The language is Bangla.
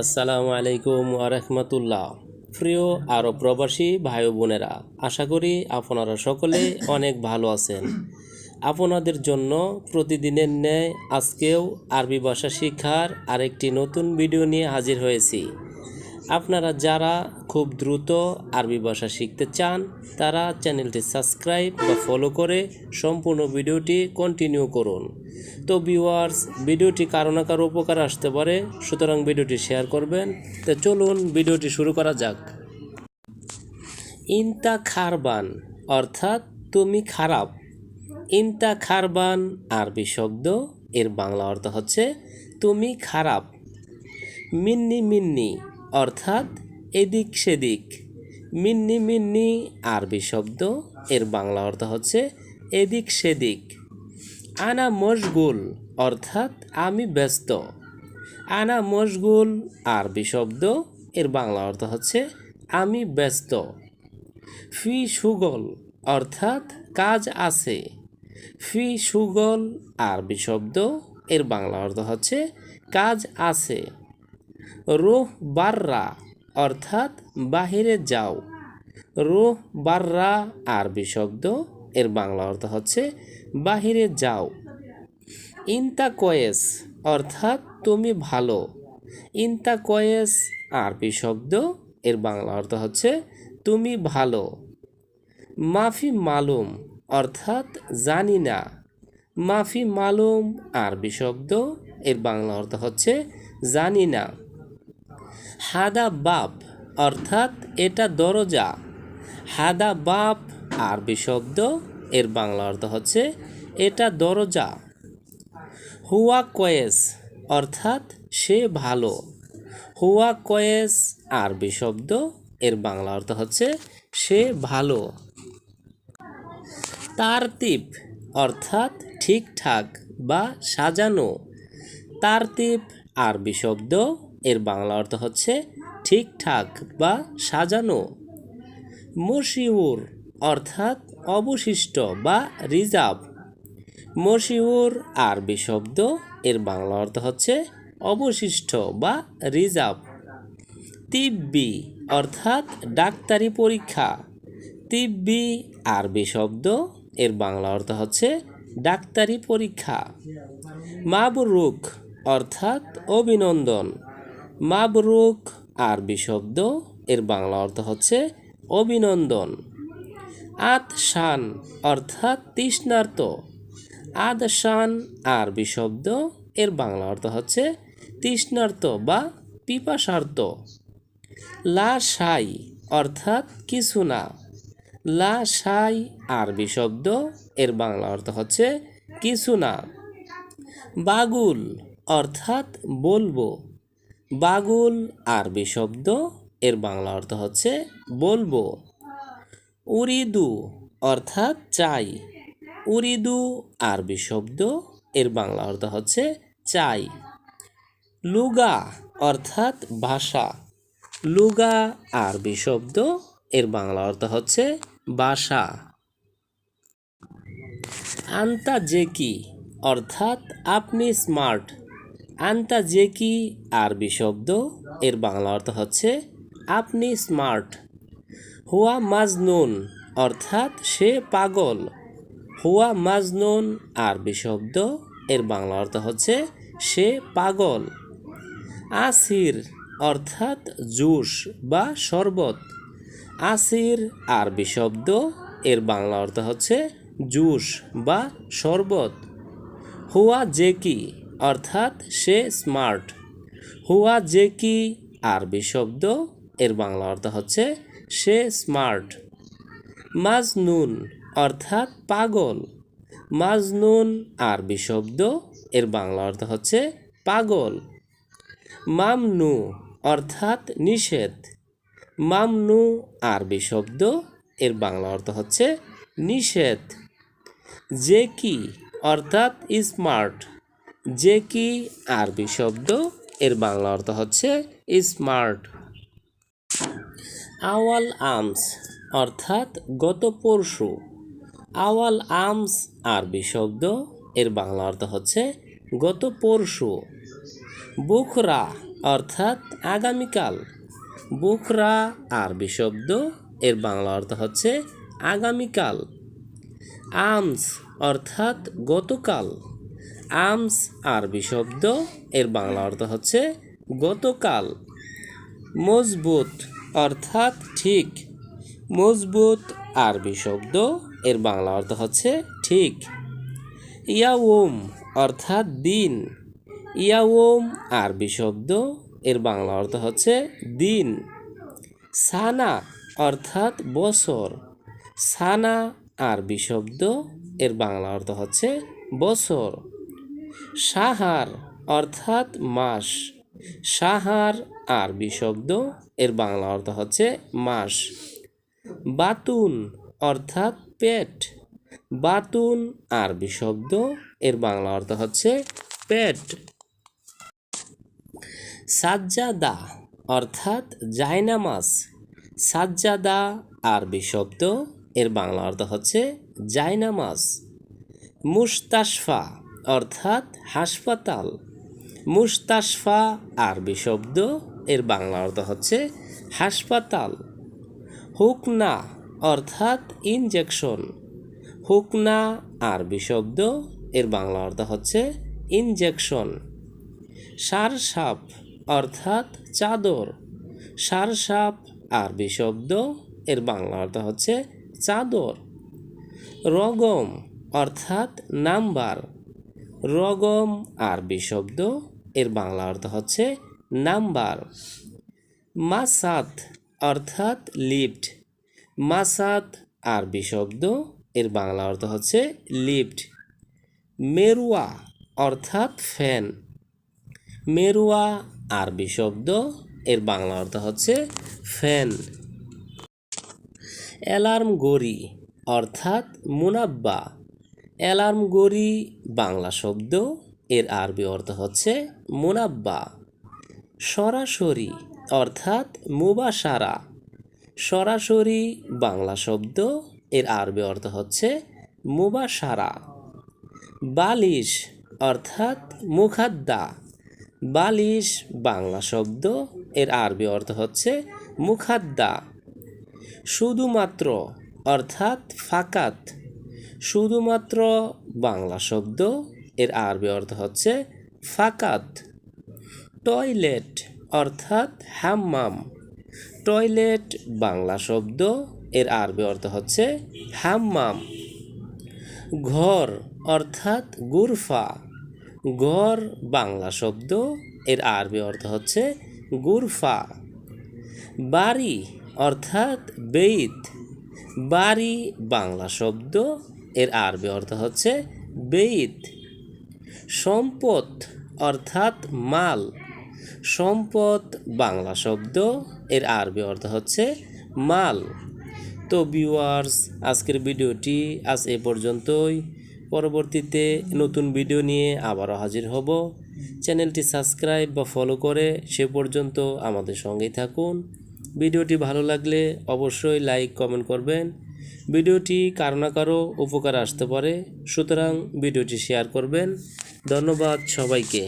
আসসালামু আলাইকুম আরহামতুল্লাহ প্রিয় আরব প্রবাসী ভাই বোনেরা, আশা করি আপনারা সকলে অনেক ভালো আছেন। আপনাদের জন্য প্রতিদিনের ন্যায় আজকেও আরবি ভাষা শিক্ষার আরেকটি নতুন ভিডিও নিয়ে হাজির হয়েছি। আপনারা যারা খুব দ্রুত আরবি ভাষা শিখতে চান, তারা চ্যানেলটি সাবস্ক্রাইব বা ফলো করে সম্পূর্ণ ভিডিওটি কন্টিনিউ করুন। তো ভিউয়ার্স ভিডিওটি কারও না কারও উপকার আসতে পারে, সুতরাং ভিডিওটি শেয়ার করবেন। তো চলুন ভিডিওটি শুরু করা যাক। ইনতা খারবান, অর্থাৎ তুমি খারাপ। ইনতা খারবান, আরবি শব্দ, এর বাংলা অর্থ হচ্ছে তুমি খারাপ। মিন্নি মিন্নি অর্থাৎ এদিক সেদিক। মিন্নি মিন্নি আরবি শব্দ, এর বাংলা অর্থ হচ্ছে এদিক সেদিক। আনা মশগুল, অর্থাৎ আমি ব্যস্ত। আনা মশগুল, আরবি শব্দ, এর বাংলা অর্থ হচ্ছে আমি ব্যস্ত। ফি সুগল, অর্থাৎ কাজ আছে। ফি সুগল, আরবি শব্দ, এর বাংলা অর্থ হচ্ছে কাজ আছে। রোহ বাররা, অর্থাৎ বাহিরে যাও। রোহ বাররা, আরবি শব্দ, এর বাংলা অর্থ হচ্ছে বাহিরে যাও। ইনতা কয়েস অর্থাৎ তুমি ভালো। ইনতা কয়েস আরবি শব্দ, এর বাংলা অর্থ হচ্ছে তুমি ভালো। মাফি মালুম, অর্থাৎ জানি না। মাফি মালুম, আরবি শব্দ, এর বাংলা অর্থ হচ্ছে জানি না। হাদা বাপ অর্থাৎ এটা দরজা। হাদা বাপ আরবি শব্দ, এর বাংলা অর্থ হচ্ছে এটা দরজা। হুয়া কয়েস, অর্থাৎ সে ভালো। হুয়া কয়েস, আরবি শব্দ, এর বাংলা অর্থ হচ্ছে সে ভালো। তারতিব, অর্থাৎ ঠিকঠাক বা সাজানো। তারতিব, আরবি শব্দ এর বাংলা অর্থ হচ্ছে ঠিকঠাক বা সাজানো। মশিউর অর্থাৎ অবশিষ্ট বা রিজার্ভ। মশিউর আরবি শব্দ এর বাংলা অর্থ হচ্ছে অবশিষ্ট বা রিজার্ভ। তিব্বি অর্থাৎ ডাক্তারি পরীক্ষা। তিব্বি আরবি শব্দ এর বাংলা অর্থ হচ্ছে ডাক্তারি পরীক্ষা। মাবরুক অর্থাৎ অভিনন্দন। মাবরুক আরবি শব্দ। এর বাংলা অর্থ হচ্ছে অভিনন্দন। আতশান অর্থাৎ তৃষ্ণার্ত। আদশান আরবি শব্দ। এর বাংলা অর্থ হচ্ছে তৃষ্ণার্ত বা পিপাসার্ত। লা সাই অর্থাৎ কিছু না। লা সাই আরবি শব্দ। এর বাংলা অর্থ হচ্ছে কিছু না। বাগুল অর্থাৎ বলব। বাগুল আরবি শব্দ, এর বাংলা অর্থ হচ্ছে বলব। উরিদু অর্থাৎ চাই। উরিদু আরবি শব্দ, এর বাংলা অর্থ হচ্ছে চাই। লুগা অর্থাৎ ভাষা। লুগা আরবি শব্দ, এর বাংলা অর্থ হচ্ছে ভাষা আন্তা জেকি অর্থাৎ আপনি স্মার্ট। আন্তা যে জেকি আরবি শব্দ? এর বাংলা অর্থ হচ্ছে, আপনি স্মার্ট হুয়া মাজনুন, অর্থাৎ সে পাগল। হুয়া মাজনুন, আরবি শব্দ। এর বাংলা অর্থ হচ্ছে, সে পাগল। আসির, অর্থাৎ জুস বা শরবত। আসির, আরবি শব্দ। এর বাংলা অর্থ হচ্ছে, জুস বা শরবত। হুয়া জেকি অর্থাৎ সে স্মার্ট। হুয়া জেকি আরবি শব্দ? এর বাংলা অর্থ হচ্ছে সে স্মার্ট। মাজনুন অর্থাৎ পাগল। মাজনুন আরবি শব্দ, এর বাংলা অর্থ হচ্ছে পাগল। মামনু অর্থাৎ নিষেধ। মামনু আরবি শব্দ, এর বাংলা অর্থ হচ্ছে নিষেধ। যে কি অর্থাৎ স্মার্ট। যে কি আরবি শব্দ? এর বাংলা অর্থ হচ্ছে স্মার্ট আওয়াল আমস, অর্থাৎ গত পরশু। আওয়াল আমস আরবি শব্দ, এর বাংলা অর্থ হচ্ছে গত পরশু। বুখরা, অর্থাৎ আগামীকাল। বুকরা আরবি শব্দ, এর বাংলা অর্থ হচ্ছে আগামীকাল। আমস, অর্থাৎ গতকাল। আমস আরবি শব্দ। এর বাংলা অর্থ হচ্ছে গতকাল। মজবুত, অর্থাৎ ঠিক। মজবুত, আরবি শব্দ। এর বাংলা অর্থ হচ্ছে ঠিক। ইয়াউম অর্থাৎ দিন। ইয়াউম আরবি শব্দ। এর বাংলা অর্থ হচ্ছে দিন। সানা, অর্থাৎ বছর। সানা, আরবি শব্দ। এর বাংলা অর্থ হচ্ছে বছর। সাহার অর্থাৎ মাস। সাহার আরবি শব্দ, এর বাংলা অর্থ হচ্ছে মাস। বাতুন অর্থাৎ পেট। বাতুন আরবি শব্দ, এর বাংলা অর্থ হচ্ছে পেট। সাজ্জাদা অর্থাৎ জায়নামাজ। সাজ্জাদা আরবি শব্দ, এর বাংলা অর্থ হচ্ছে জায়নামাজ। মুস্তাশফা অর্থাৎ হাসপাতাল। মুস্তাশফা আরবি শব্দ, এর বাংলা অর্থ হচ্ছে হাসপাতাল। হুকনা অর্থাৎ ইনজেকশন হুকনা আরবি শব্দ, এর বাংলা অর্থ হচ্ছে ইনজেকশন সারসাপ অর্থাৎ চাদর। সারসাপ আরবি শব্দ, এর বাংলা অর্থ হচ্ছে চাদর। রগম অর্থাৎ নাম্বার। রগম আরবি শব্দ এর বাংলা অর্থ হচ্ছে নাম্বার। মাসাত অর্থাৎ লিফট। মাসাত আরবি শব্দ এর বাংলা অর্থ হচ্ছে লিফট। মেরুয়া অর্থাৎ ফ্যান। মেরুয়া আরবি শব্দ এর বাংলা অর্থ হচ্ছে ফ্যান। অ্যালার্ম গড়ি অর্থাৎ মুনাব্বা। অ্যালার্ম গড়ি, বাংলা শব্দ, এর আরবি অর্থ হচ্ছে মুনাব্বা। সরাসরি অর্থাৎ মুবাসারা। সরাসরি বাংলা শব্দ, এর আরবি অর্থ হচ্ছে মুবাসারা। বালিশ অর্থাৎ মুখাদ্দা। বালিশ, বাংলা শব্দ, এর আরবি অর্থ হচ্ছে মুখাদ্দা। শুধুমাত্র অর্থাৎ ফাকাত। শুধুমাত্র বাংলা শব্দ, এর আরবি অর্থ হচ্ছে ফাকাত। টয়লেট অর্থাৎ হাম্মাম। টয়লেট বাংলা শব্দ, এর আরবি অর্থ হচ্ছে হাম্মাম। ঘর অর্থাৎ গুরফা। ঘর বাংলা শব্দ, এর আরবি অর্থ হচ্ছে গুরফা। বাড়ি অর্থাৎ বেইত। বাড়ি বাংলা শব্দ এর আরবি অর্থ হচ্ছে বেইত সম্পদ অর্থাৎ মাল। সম্পদ বাংলা শব্দ, এর আরবি অর্থ হচ্ছে মাল। তো ভিউয়ার্স, আজকের ভিডিওটি আজ এ পর্যন্তই। পরবর্তীতে নতুন ভিডিও নিয়ে আবারও হাজির হব। চ্যানেলটি সাবস্ক্রাইব বা ফলো করে সে পর্যন্ত আমাদের সঙ্গেই থাকুন। ভিডিওটি ভালো লাগলে অবশ্যই লাইক, কমেন্ট করবেন। ভিডিওটি কারও না কারও উপকার আসতে পারে। সুতরাং ভিডিওটি শেয়ার করবেন। ধন্যবাদ সবাইকে।